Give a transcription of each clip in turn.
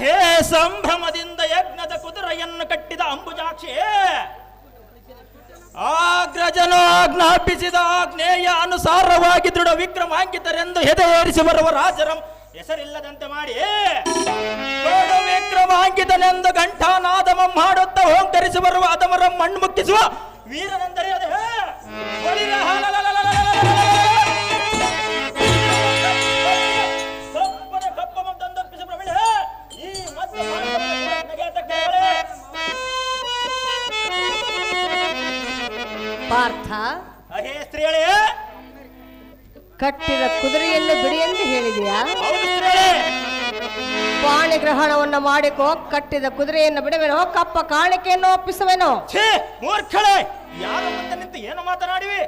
ಹೇ ಸಂಭ್ರಮದಿಂದ ಯಜ್ಞದ ಕುದುರೆಯನ್ನು ಕಟ್ಟಿದ ಅಂಬುಜಾಕ್ಷಿ ಆಗ್ರಜನ ಆಜ್ಞಾಪಿಸಿದ ಆಜ್ಞೇಯ ಅನುಸಾರವಾಗಿ ದೃಢ ವಿಕ್ರಮಾಂಕಿತರೆಂದು ಏರಿಸಿ ಬರುವ ರಾಜರಂ ಹೆಸರಿಲ್ಲದಂತೆ ಮಾಡಿ. ವಿಕ್ರಮಾಂಕಿತನೆಂದು ಮಾಡುತ್ತ ಮಾಡುತ್ತಾ ಓಂಕರಿಸಿ ಬರುವ ಅದಮರ ಮಣ್ಣು ಮುಕ್ಕಿಸುವ ವೀರನೆಂದರೆ ಅದೇ. ಪಾರ್ಥ. ಅಹೇ ಸ್ತ್ರೀಯಳೇ. ಕಟ್ಟಿದ ಕುದುರೆಯನ್ನು ಬಿಡಿ ಎಂದು ಹೇಳಿದೆಯಾ? ಪಾಣಿ ಗ್ರಹಣವನ್ನು ಮಾಡಿಕೋ ಕಟ್ಟಿದ ಕುದುರೆಯನ್ನು ಬಿಡುವೆನೋ ಕಪ್ಪ ಕಾಣಿಕೆಯನ್ನು ಒಪ್ಪಿಸುವೆನೋ? ಮೂರ್ಖಳೆ ಯಾರ ಮುಂದೆ ನಿಂತು ಏನು ಮಾತನಾಡಿವಿ?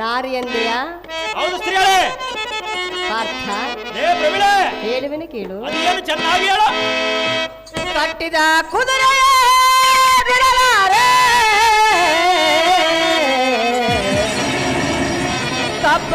ನಾರಿ. ಎಂದೆಯಾ? ಹೌದು ಹೇಳುವೆನು ಕೇಳು. ಚೆನ್ನಾಗಿ ಹೇಳು. ಕಟ್ಟಿದ ಕುದುರೆ ಕಪ್ಪ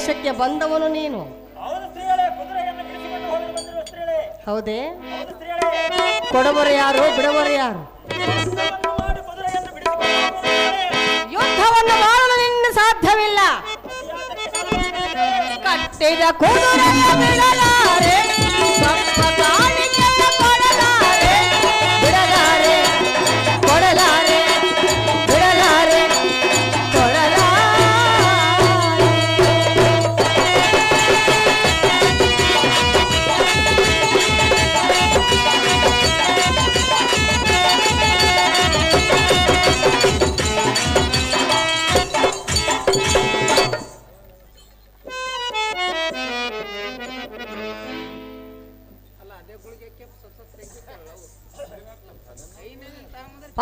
ದೇಶಕ್ಕೆ ಬಂದವನು ನೀನು. ಹೌದು ಕೊಡವರು ಯಾರು ಬಿಡವರು ಯಾರು? ಯುದ್ಧವನ್ನು ಮಾಡಲು ನಿನ್ನ ಸಾಧ್ಯವಿಲ್ಲ. ಕಟ್ಟಿದ ಕುದುರೆಯ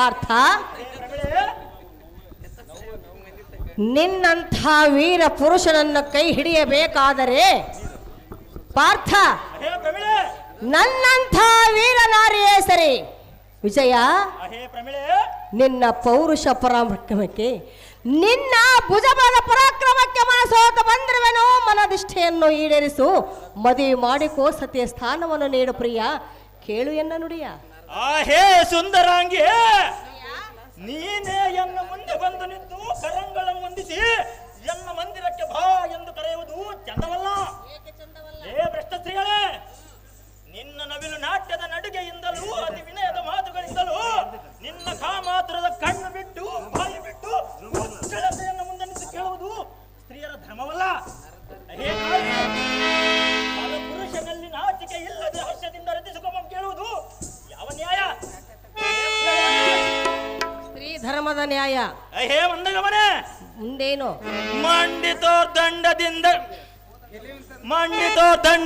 ಪಾರ್ಥ ನಿನ್ನಂಥ ವೀರ ಪುರುಷನನ್ನು ಕೈ ಹಿಡಿಯಬೇಕಾದರೆ ಪಾರ್ಥ, ನನ್ನಂಥ ವೀರ ನಾರಿಯೇ ಸರಿ ವಿಜಯ, ನಿನ್ನ ಪೌರುಷ ಪರಾಕ್ರಮಕ್ಕೆ, ನಿನ್ನ ಭುಜಬಲ ಪರಾಕ್ರಮಕ್ಕೆ ಮನಸೋತ ಬಂದಿರುವೆನು ಮನದಿಷ್ಠೆಯನ್ನು ಈಡೇರಿಸು. ಮದುವೆ ಮಾಡಿಕೋ ಸತಿಯ ಸ್ಥಾನವನ್ನು ನೀಡು ಪ್ರಿಯ. ಕೇಳು ಎನ್ನ ನುಡಿಯ. ಆ ಹೇ ಸುಂದರಾಂಗಿ ನೀನೇ ಎನ್ನ ಮುಂದೆ ಬಂದು ನಿಂತು ಕರಂಗಳನ್ನು ಹೊಂದಿಸಿ ಎನ್ನ ಮಂದಿರಕ್ಕೆ ಬಾ ಎಂದು ಕರೆಯುವುದು ಚಂದವಲ್ಲ. ಏ ಭ್ರಷ್ಟ ಸ್ತ್ರೀಗಳೇ ನಿನ್ನ ನವಿಲು ನಾಟ್ಯದ ನಡುಗೆಯಿಂದಲೂ ಅತಿ ವಿನಯದ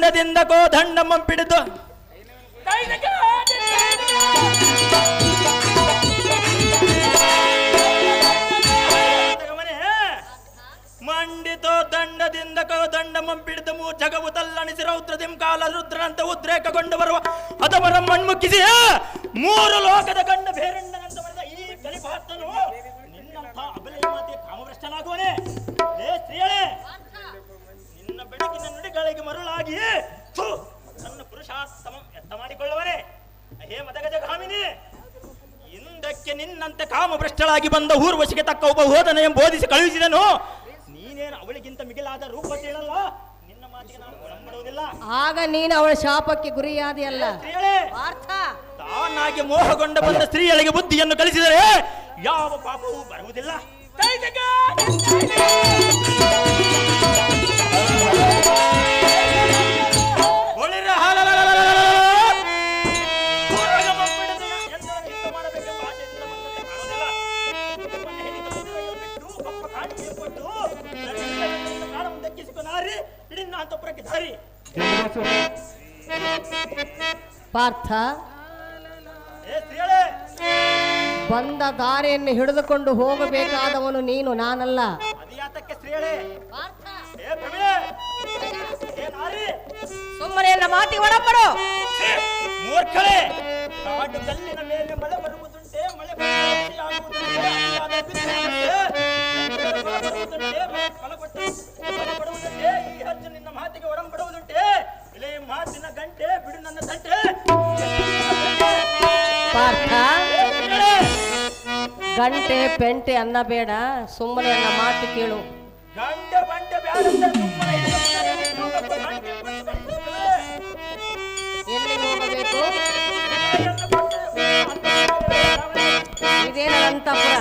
ದಂಡದಿಂದ ಕೋ ದಂಡ ಮಂಪಿಡಿದು ಮಂದಗಮನೆ, ಮಂಡಿತೋ ದಂಡದಿಂದ ದಂಡ ಮಂಪಿಡಿದ ಮೂ ಜಗವು ತಲ್ಲಣಿಸಿ ರೌದ್ರದಿಂ ಕಾಲ ರುದ್ರನಂತ ಉದ್ರೇಕಗೊಂಡು ಬರುವ ಅದವರ ಮಣ್ಮುಕ್ಕಿಸಿ ಮೂರು ಲೋಕದ ಗಂಡ ಬೇರೆಂಡನಂತ ಬೆಳಗಿನ ಮರುಳಾಗಿಯೇ ಮರುಳಾಗಿ ನನ್ನ ಪುರುಷಾತ್ತಮ ಎತ್ತ ಮಾಡಿಕೊಳ್ಳುವರೆ ಹೇ ಮದಗಜಗಾಮಿನಿ ಹಿಂದಕ್ಕೆ ನಿನ್ನಂತೆ ಕಾಮಭ್ರಷ್ಟಳಾಗಿ ಬಂದ ಊರ್ವಶಿಗೆ ತಕ್ಕ ಒಬ್ಬ ಎಂಬ ಬೋಧಿಸಿ ಕಳುಹಿಸಿದನು. ನೀನೇನು ಅವಳಿಗಿಂತ ಮಿಗಿಲಾದ ರೂಪ ಕೇಳಲ್ಲ ನಿನ್ನ ಮಾತಿಗೆ ನಾನು ಒಳಂಬಡುವುದಿಲ್ಲ ಆಗ ನೀನು ಅವಳ ಶಾಪಕ್ಕೆ ಗುರಿಯಾದಿಯಲ್ಲ. ಪಾರ್ಥ. ತಾನಾಗಿ ಮೋಹಗೊಂಡ ಬಂದ ಸ್ತ್ರೀಯಳಿಗೆ ಬುದ್ಧಿಯನ್ನು ಕಲಿಸಿದರೆ ಯಾವ ಪಾಪವೂ ಬರುವುದಿಲ್ಲ. ಬಂದ ದಾರಿಯನ್ನು ಹಿಡಿದುಕೊಂಡು ಹೋಗಬೇಕಾದವನು ನೀನು ನಾನಲ್ಲ. ಸುಮ್ಮನೆ ಮಾತಿ ಒಳಪಡು. ಛೇ, ಗಂಟೆ ಪೆಂಟೆ ಅನ್ನ ಬೇಡ ಸುಮ್ಮನೆ ಅನ್ನ ಮಾತು ಕೇಳು ಗಂಟೆ ಬಂಟೆ ಬ್ಯಾಡಂತೆ ಸುಮ್ಮನೆ ಇರು. ಗಂಟೆ ಬಂಟೆ ಬ್ಯಾಡಂತೆ. ಎಲ್ಲಿಗೆ ಹೋಗಬೇಕು ಇದೇನ ಅಂತಪುರ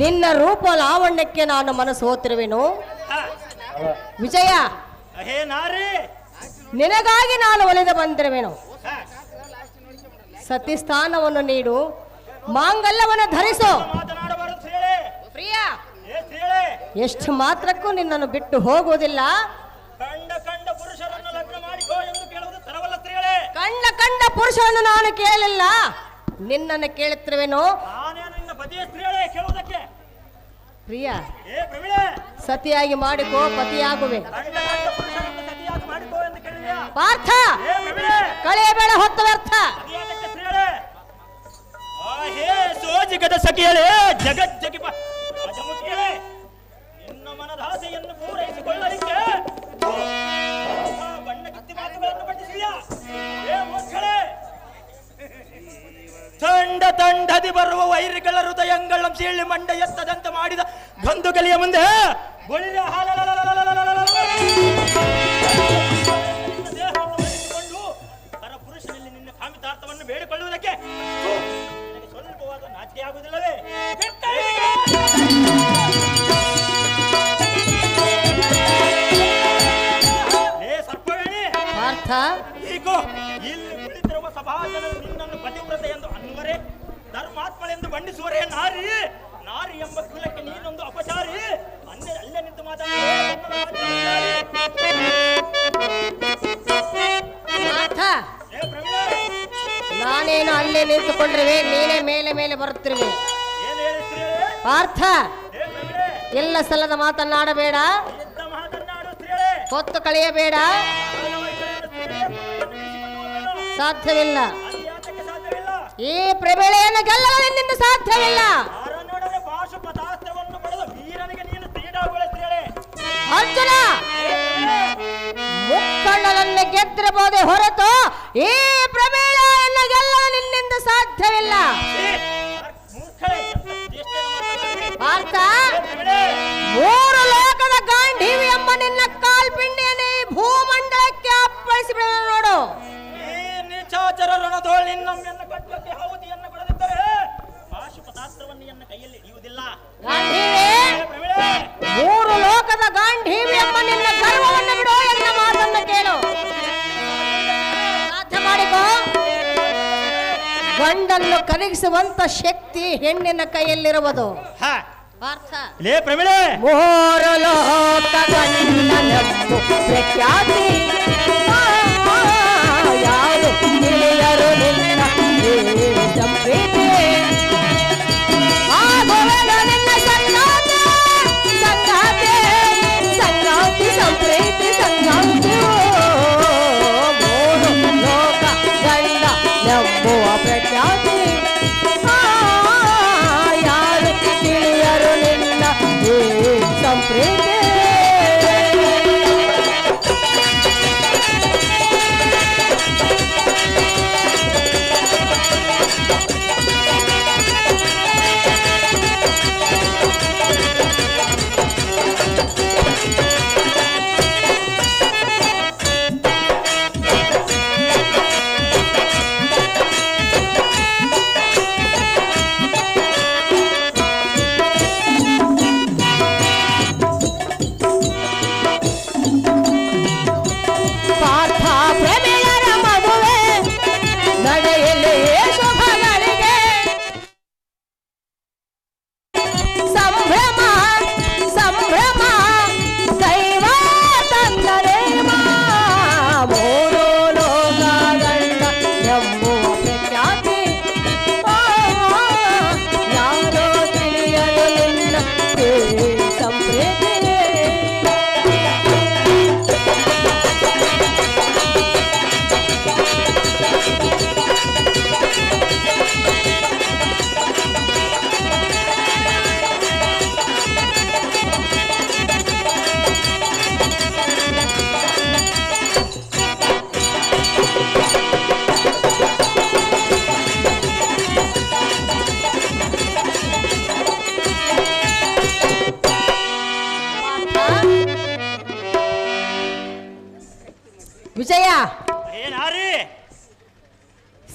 ನಿನ್ನ ರೂಪ ಲಾವಣ್ಯಕ್ಕೆ ನಾನು ಮನಸ್ಸು ಹೋತಿರುವೆನು? ವಿಜಯ! ನಿನಗಾಗಿ ನಾನು ಒಲಿದು ಬಂದಿರುವೆನು. ಸತಿಸ್ಥಾನವನ್ನು ಸತಿ ಸ್ಥಾನವನ್ನು ನೀಡು ಮಾಂಗಲ್ಯವನ್ನು ಧರಿಸು. ಪ್ರಿಯ! ಎಷ್ಟು ಮಾತ್ರಕ್ಕೂ ನಿನ್ನನ್ನು ಬಿಟ್ಟು ಹೋಗುವುದಿಲ್ಲ. ಕಂಡ ಕಂಡ ಪುರುಷರನ್ನು ನಾನು ಕೇಳಿಲ್ಲ ನಿನ್ನನ್ನು ಕೇಳುತ್ತಿರುವೆನು. ಪ್ರಿಯ ಸತಿಯಾಗಿ ಮಾಡಿಕೋ ಪತಿಯಾಗುವೆ. ಪಾರ್ಥ! ಕಳೆಯಬೇಡ ಹೊತ್ತು ವ್ಯರ್ಥ. ಅದ್ಯಾತಕ್ಕೆ ಹೀಗೋ ಇಲ್ಲಿ ಕುಳಿತಿರುವ ಸಭಾಜನರು ನಿನ್ನನ್ನು ಪತಿವ್ರತ ಎಂದು ಅನ್ನುವರೇ ಧರ್ಮಾತ್ಮಳೆಂದು ಬಣ್ಣಿಸುವರೆ ನಾರಿ. ನಾರಿ ಎಂಬ ಕುಲಕ್ಕೆ ನೀನೊಂದು ಅಪಚಾರಿ. ಅನ್ನೆ ಅಲ್ಲೇ ನಿಂತು ನಾನೇನು ಅಲ್ಲೇ ನಿಂತುಕೊಂಡಿರುವೆ? ನೀನೇ ಮೇಲೆ ಮೇಲೆ ಬರುತ್ತಿರುವೆ. ಪಾರ್ಥ ಎಲ್ಲ ಸಲದ ಮಾತನ್ನಾಡಬೇಡ. ಹೊತ್ತು ಕಳೆಯಬೇಡ. ಸಾಧ್ಯವಿಲ್ಲ. ಈ ಪ್ರಬಳೆಯನ್ನು ಗೆಲ್ಲಲು ನಿನ್ನಿಂದ ಸಾಧ್ಯವಿಲ್ಲ. ಅರ್ಜುನ ಮುಕ್ಕಣ್ಣನನ್ನು ಗೆದ್ದಿರಬಹುದೇ ಹೊರತು ಈ ಪ್ರಮೇಯವನ್ನು ಗೆಲ್ಲಲು ನಿನ್ನಿಂದ ಸಾಧ್ಯವಿಲ್ಲ. ಏ, ಹೌದಿಯನ್ನು ಕೊಡದಿದ್ದರೆ ಪಾಶುಪತಾಸ್ತ್ರವನ್ನು ಕೈಯಲ್ಲಿ ಹಿಡಿಯುವುದಿಲ್ಲ. ಮೂರು ಲೋಕದ ಗಾಂಧೀವಿ ಎಂಬ ನಿನ್ನ ಗರ್ವವನ್ನು ಬಿಡೋ ಎನ್ನ ಮಾತನ್ನು ಕೇಳು. ಸಾಧ್ಯ ಮಾಡಿಕೋ. ಗಂಡನ್ನು ಕರಗಿಸುವಂತ ಶಕ್ತಿ ಹೆಣ್ಣಿನ ಕೈಯಲ್ಲಿರುವುದು. ಲೇ ಪ್ರವೀಣೆ. ಮೂರು ಲೋಕ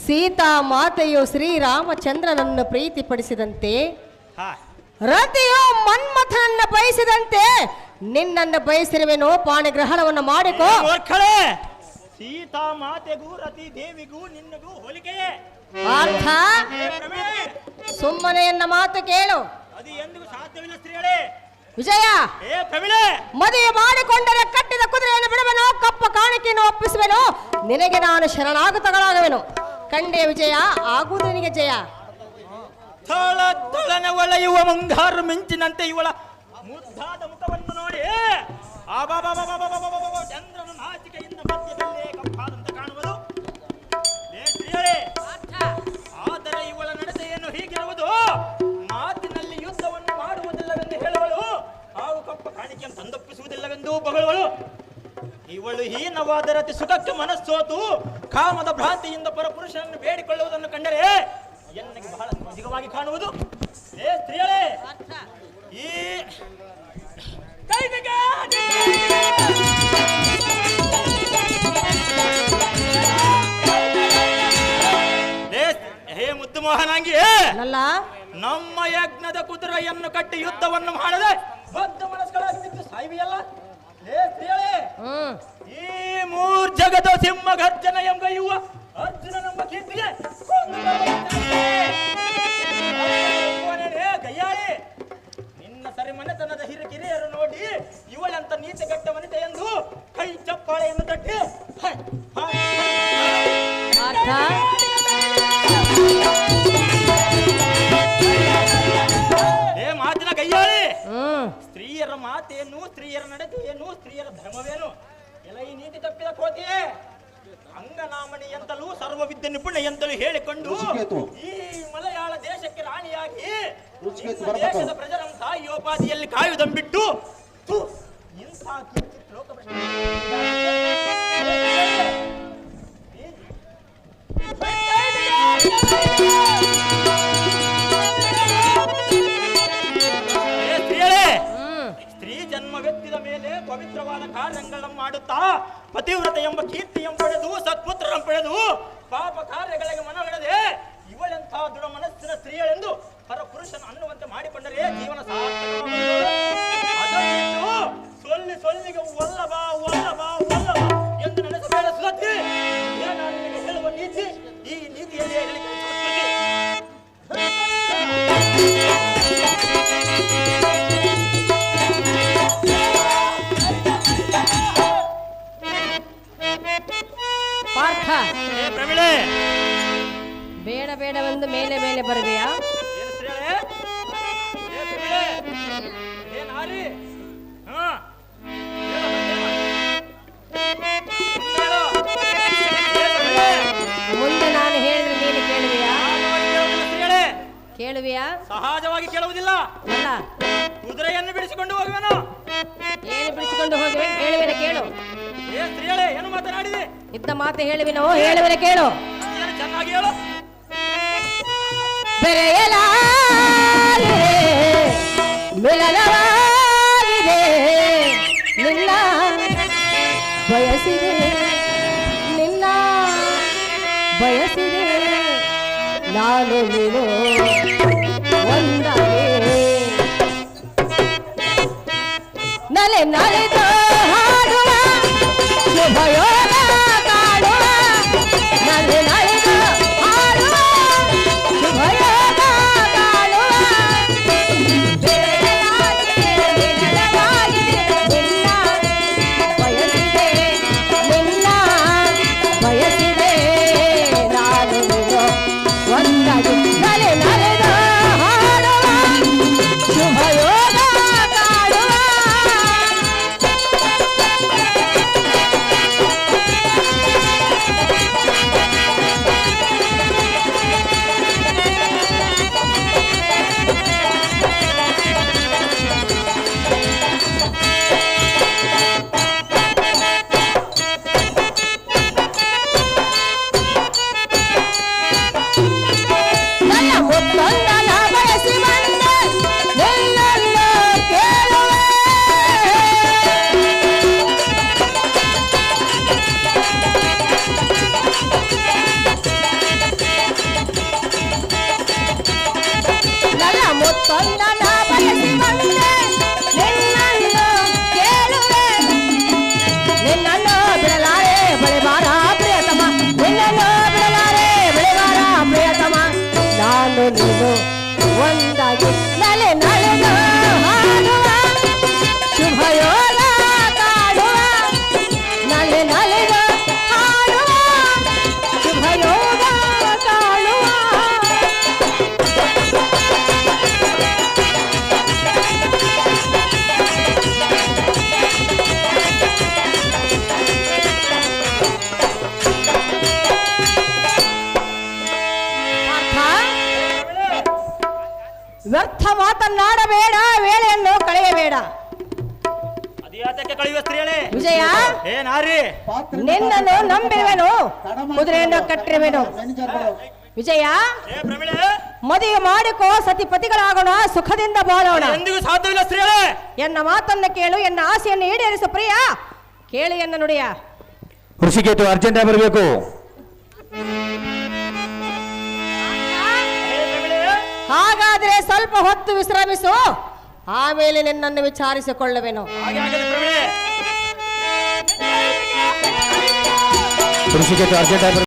ಸೀತಾ ಮಾತೆಯು ಶ್ರೀರಾಮಚಂದ್ರನನ್ನು ಪ್ರೀತಿಪಡಿಸಿದಂತೆ ರತಿಯು ಮನ್ಮಥನನ್ನ ಬಯಸಿದಂತೆ ನಿನ್ನನ್ನು ಬಯಸಿರುವೆನೋ ಪಾಣಿಗ್ರಹಣವನ್ನು ಮಾಡಿಕೋ. ಸೀತಾ ಮಾತೆಗೂ ರತಿ ದೇವಿಗೂ ನಿನ್ನಗೂ ಹೋಲಿಕೆ. ಅರ್ಥ? ಸುಮ್ಮನೆಯನ್ನ ಮಾತು ಕೇಳು. ಅದು ಎಂದಿಗೂ ಸಾಧ್ಯವಿಲ್ಲ ಸ್ತ್ರೀಗಳೇ. ವಿಜಯ! ಮದುವೆ ಮಾಡಿಕೊಂಡರೆ ಕಟ್ಟಿದ ಕುದುರೆಯನ್ನು ಬಿಡುವೆನೋ ಕಪ್ಪ ಕಾಣಿಕೆಯನ್ನು ಒಪ್ಪಿಸುವೆನೋ ನಿನಗೆ ನಾನು ಶರಣಾಗತಗಳಾಗುವೆನು. ಕಂಡೆ ವಿಜಯ ಆಗುವುದು ನಿನಗೆ ಜಯ. ಥಳ ಥಳನೆ ಒಳೆಯುವ ಮುಂಗಾರು ಮಿಂಚಿನಂತೆ ಇವಳ ಮುದ್ದಾದ ಮುಖವನ್ನು ನೋಡಿ. ಚಂದ್ರನು ನಾಚಿಕೆಯಿಂದ ಮಧ್ಯದಲ್ಲಿ ಕಪ್ಪಾದಂತೆ ಕಾಣುವುದು ಆದರೆ ಇವಳ ನಡತೆಯನ್ನು ಹೀಗಿರುವುದು ಮಾತಿನಲ್ಲಿ ಯುದ್ಧವನ್ನು ಮಾಡುವುದಿಲ್ಲವೆಂದು ಹೇಳುವಳು. ಹಾವು ಕಪ್ಪ ಕಾಣಿಕೆಯನ್ನು ಸಂದಪ್ಪಿಸುವುದಿಲ್ಲವೆಂದು ಬಗಳುವಳು. ಇವಳು ಹೀನವಾದ ರತಿ ಸುಖಕ್ಕೆ ಮನಸ್ಸೋತು ಕಾಮದ ಭ್ರಾಂತಿಯಿಂದ ಪರಪುರುಷನನ್ನು ಬೇಡಿಕೊಳ್ಳುವುದನ್ನು ಕಂಡರೆ ಎನ್ನಗೆ ಬಹಳ ಅಧಿಕವಾಗಿ ಕಾಣುವುದು. ಏ ಸ್ತ್ರೀಯರೇ ಈ! ಹೇ ಮುದ್ದು ಮೋಹನಾಂಗಿ ನಮ್ಮ ಯಜ್ಞದ ಕುದುರೆಯನ್ನು ಕಟ್ಟಿ ಯುದ್ಧವನ್ನು ಮಾಡದೆ ಬದ್ಧ ಮನಸ್ಸುಗಳಾಗಿ ನಿಂತು ಸಾಯ್ವಿಯಲ್ಲ ಏ ಸ್ತ್ರೀಯರೇ ಹ್ಮ್ ಈ ಮೂರ್ ಜಗದ ಸಿಂಹ ಗರ್ಜನ ಎಂಬ ಯುವ ಅರ್ಜುನ ನಮ್ಮ ಕೀರ್ತಿಗೆ ಗಯ್ಯಾಳಿ ನಿನ್ನ ಸರಿ ಮನೆತನದ ಹಿರಿ ಕಿರಿಯರು ನೋಡಿ ಇವಳಂತ ನೀತಿಗಟ್ಟ ವನಿತೆ ಎಂದು ಕೈ ಚಪ್ಪಾಳೆಯನ್ನು ತಟ್ಟಿ. ಹೈ, ಸ್ತ್ರೀಯರ ಮಾತೇನು ಸ್ತ್ರೀಯರ ನಡತೆಯೇನು ಸ್ತ್ರೀಯರ ಧರ್ಮವೇನು ಎಲ್ಲ ಈ ನೀತಿ ತಪ್ಪಿದ ಕೋತಿಯೇ ಅಂಗನಾಮಣಿ ಎಂತಲೂ ಸರ್ವವಿದ್ಯೆ ನಿಪುಣ ಎಂತಲೂ ಹೇಳಿಕೊಂಡು ಋಷಿಕೇತು. ಈ ಮಲಯಾಳ ದೇಶಕ್ಕೆ ರಾಣಿಯಾಗಿ. ದೇಶದ ಪ್ರಜರ ತಾಯಿಯೋಪಾದಿಯಲ್ಲಿ ಕಾಯುವುದನ್ಬಿಟ್ಟು ಥು, ಇಂಥ ಕಿಂಚಿತ್ ಲೋಕಭ್ರಷ್ಟ ಏ ಪವಿತ್ರವಾದ ಕಾರ್ಯಗಳನ್ನು ಮಾಡುತ್ತಾ ಪತಿವ್ರತೆ ಎಂಬ ಕೀರ್ತಿಯನ್ನು ಪಡೆದು ಕೇಳುವೆಯಾ ಸಹಜವಾಗಿ ಕೇಳುವುದಿಲ್ಲ. ಅಲ್ಲ. ಕುದುರೆಯನ್ನು ಬಿಡಿಸಿಕೊಂಡು ಹೋಗುವೆನು? ಏನು ಬಿಡಿಸಿಕೊಂಡು ಹೋಗುವೆ ಹೇಳುವೆನ ಕೇಳು. ಏ ಸ್ತ್ರೀಯಳೇ ಏನು ಮಾತನಾಡಿದೆ? ಇದ್ದ ಮಾತು ಹೇಳುವಿನೋ? ಹೇಳುವೆನ ಕೇಳು. ಇದನ್ನು ಚೆನ್ನಾಗಿ ಹೇಳು. ಬೆರೆಯಲಾರೆ ಮಿಲನವಾಗಿದೆ. ನಿನ್ನ ಬಯಸಿದೆ ನಿನ್ನ ಬಯಸಿದೆ. ನಾನು ನೀನು ಒಂದೇ ನಲೆ ನಲಿದು ವ್ಯರ್ಥ ಮಾತನ್ನಾಡಬೇಡ ವೇಳೆಯನ್ನು ಕಳೆಯಬೇಡ. ವಿಜಯ ಏ ನಾರಿ. ನಿನ್ನನ್ನು ನಂಬಿರುವೆನು. ಕುದುರೆಯನ್ನು ಕಟ್ಟಿರುವೆನು. ವಿಜಯ ಏ ಪ್ರಮಿಳೆ ಮದುವೆ ಮಾಡಿಕೋ ಸತಿಪತಿಗಳಾಗೋಣ ಸುಖದಿಂದ ಬಾಳೋಣ. ಎಂದಿಗೂ ಸಾಧ್ಯವಿಲ್ಲ ಸ್ತ್ರೀಯಳೇ. ಎನ್ನ ಮಾತನ್ನು ಕೇಳು ಎನ್ನ ಆಸೆಯನ್ನು ಈಡೇರಿಸು ಪ್ರಿಯ. ಕೇಳಿ ಎನ್ನ ನುಡಿಯ. ಋಷಿಕೇತು ಅರ್ಜೆಂಟ್ ಆಗಿ ಬರಬೇಕು. ಹಾಗಾದ್ರೆ ಸ್ವಲ್ಪ ಹೊತ್ತು ವಿಶ್ರಮಿಸು. ಆಮೇಲೆ ನಿನ್ನನ್ನು ವಿಚಾರಿಸಿಕೊಳ್ಳುವೆನು.